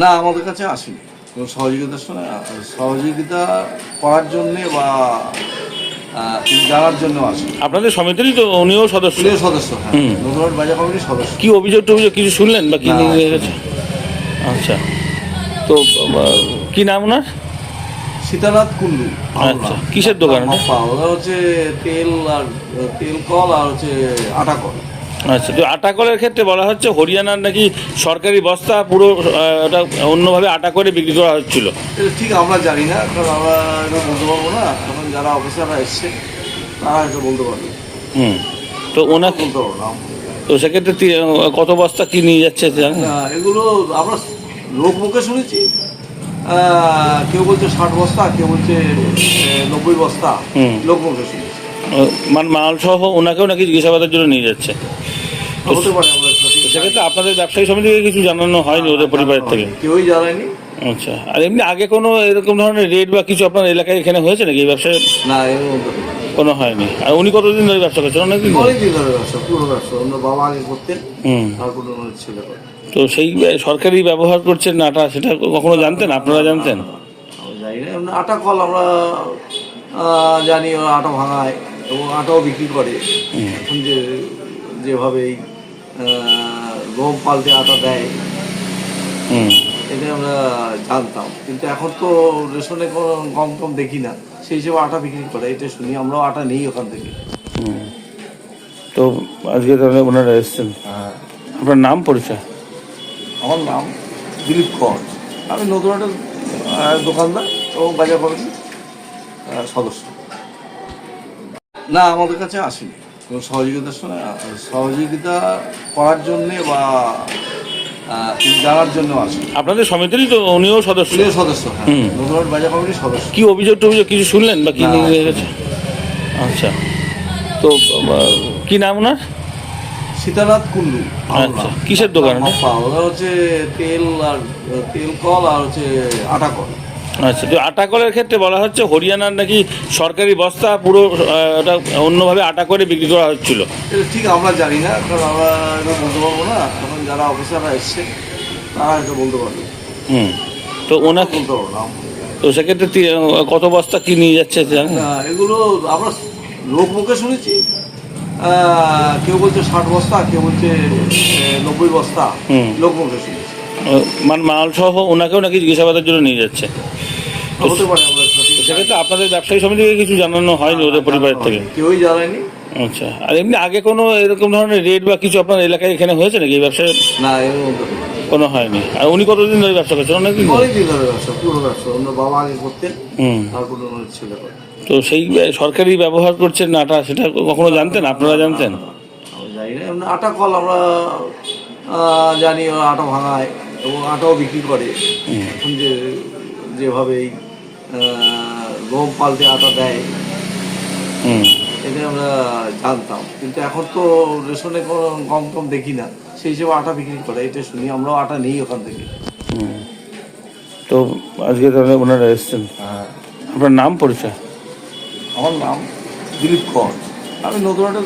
না আমাদের কাছে আসেনি। কোনো সহযোগিতার সময় সহযোগিতা করার জন্যে বা জানার জন্য আপনাদের সমিতিরই তো উনিও সদস্য। হ্যাঁ। নতুন বাজার কমিটির সদস্য। কি অভিযোগ টভিযোগ কিছু শুনলেন বা কি আচ্ছা। তো কি নাম ওনার? সীতানাথ কুন্ডু আচ্ছা, কিসের দোকান ওটা? ওটা হচ্ছে তেল আর তেল কল আর হচ্ছে আটা কল। আচ্ছা তো আটা কলের ক্ষেত্রে বলা হচ্ছে হরিয়ানার নাকি সরকারি বস্তা পুরো ওটা অন্যভাবে আটা করে বিক্রি করা হচ্ছিল। ঠিক আমরা জানি না কারণ আমরা বলতে পারব না। এখন যারা অফিসাররা এসছে তারা এটা বলতে পারবে। হুম তো ওনাকে বলতে পারব না। তো সেক্ষেত্রে কত বস্তা কি নিয়ে যাচ্ছে জানেন? এগুলো আমরা লোক মুখে শুনেছি। কেউ বলছে ষাট বস্তা কেউ বলছে নব্বই বস্তা। লোক মুখে শুনেছি। মানে মাল সহ ওনাকেও নাকি জিজ্ঞাসাবাদের জন্য নিয়ে যাচ্ছে। হতে পারে তো সেক্ষেত্রে আপনাদের ব্যবসায়ী সমিতিকে কিছু জানানো হয়নি ওদের পরিবারের থেকে? কেউই জানায়নি। আচ্ছা আর এমনি আগে কোনো এরকম ধরনের রেট বা কিছু আপনার এলাকায় এখানে হয়েছে নাকি এই ব্যবসায়? না। কোনো হয়নি। আর উনি কতদিন ধরে ব্যবসা করছেন? অনেকদিন ধরে? অনেক দিন ধরে। ব্যবসা পুরো ব্যবসা। অন্য বাবা আগে করতেন হুম। ওনার ছেলে তো সেই সরকারি ব্যবহার করছেন আটা সেটা কখনো জানতেন? আপনারা জানতেন? জানি না। আটা কল আমরা জানি আটা ভাঙায় এবং আটাও বিক্রি করে। এখন যে যেভাবে এই, গম পাল্টে আটা দেয়। হুম। এটা আমরা জানতাম। কিন্তু এখন তো রেশনে কোনো গম টম দেখি না। সেই হিসেবে আটা বিক্রি করে এটা শুনি আমরাও আটা নেই ওখান থেকে। তো আজকে তাহলে ওনারা এসছেন। আপনার নাম পরিচয়? আমার নাম দিলীপ কর। আমি নতুন একটা দোকানদার এবং বাজার কমিটির সদস্য। না আমাদের কাছে আসেনি। কোনো সহযোগিতার সময় সহযোগিতা করার জন্যে বা জানার জন্য আসেনি আপনাদের সমিতিরই তো উনিও সদস্য। প্রিয় সদস্য হ্যাঁ। হুম। নতুন বাজার কমিটির সদস্য। কি অভিযোগ টভিযোগ কিছু শুনলেন বা কি আচ্ছা। তো কি নাম ওনার? সীতানাথ কুন্ডু আচ্ছা, কিসের দোকান? ওটা? হচ্ছে তেল আর তেল কল আর হচ্ছে আটা কল। আচ্ছা তো আটা কলের ক্ষেত্রে বলা হচ্ছে হরিয়ানার নাকি সরকারি বস্তা পুরো ওটা অন্যভাবে আটা করে বিক্রি করা হচ্ছিল। ঠিক আমরা জানি না কারণ আমরা বলতে পারব না। এখন যারা অফিসাররা এসছে তারা এটা বলতে পারবে। হুম তো ওনাকে বলতে পারব না। তো সেক্ষেত্রে কত বস্তা কি নিয়ে যাচ্ছে এগুলো আমরা লোক মুখে শুনেছি। কেউ বলছে ষাট বস্তা কেউ বলছে নব্বই বস্তা। লোক মুখে শুনেছি। মানে মাল সহ ওনাকেও নাকি জিজ্ঞাসাবাদের জন্য নিয়ে যাচ্ছে। হতে পারে আমরা তো সেক্ষেত্রে আপনাদের ব্যবসায়ী সমিতিকে কিছু জানানো হয়নি ওদের পরিবারের থেকে? কেউই জানায়নি। আচ্ছা আর এমনি আগে কোনো এরকম ধরনের রেট বা কিছু আপনার এলাকায় এখানে হয়েছে নাকি এই ব্যবসায়? না এর মধ্যে কোনো হয়নি। আর উনি কতদিন ধরে ব্যবসা করছেন? অনেক দিন ধরে ব্যবসা পুরো ব্যবসা। অন্য বাবা আগে করতেন হুম। ওনার ছেলে তো সেই সরকারি ব্যবহার করছেন আটা সেটা কখনো জানতেন? আপনারা জানতেন? জানি না। আটা কল আমরা জানি আটা ভাঙায় এবং আটাও বিক্রি করে। এখন যে যেভাবে এই, গম পাল্টে আটা দেয়। হুম। এটা আমরা জানতাম। কিন্তু এখন তো রেশনে কোনো কম টম দেখি না। সেই হিসেবে আটা বিক্রি করে। এটা শুনি আমরাও আটা নেই ওখান থেকে। তো আজকে তাহলে ওনারা এসছেন। আপনার নাম পরিচয়? আমার নাম দিলীপ কর। আমি নতুন একটা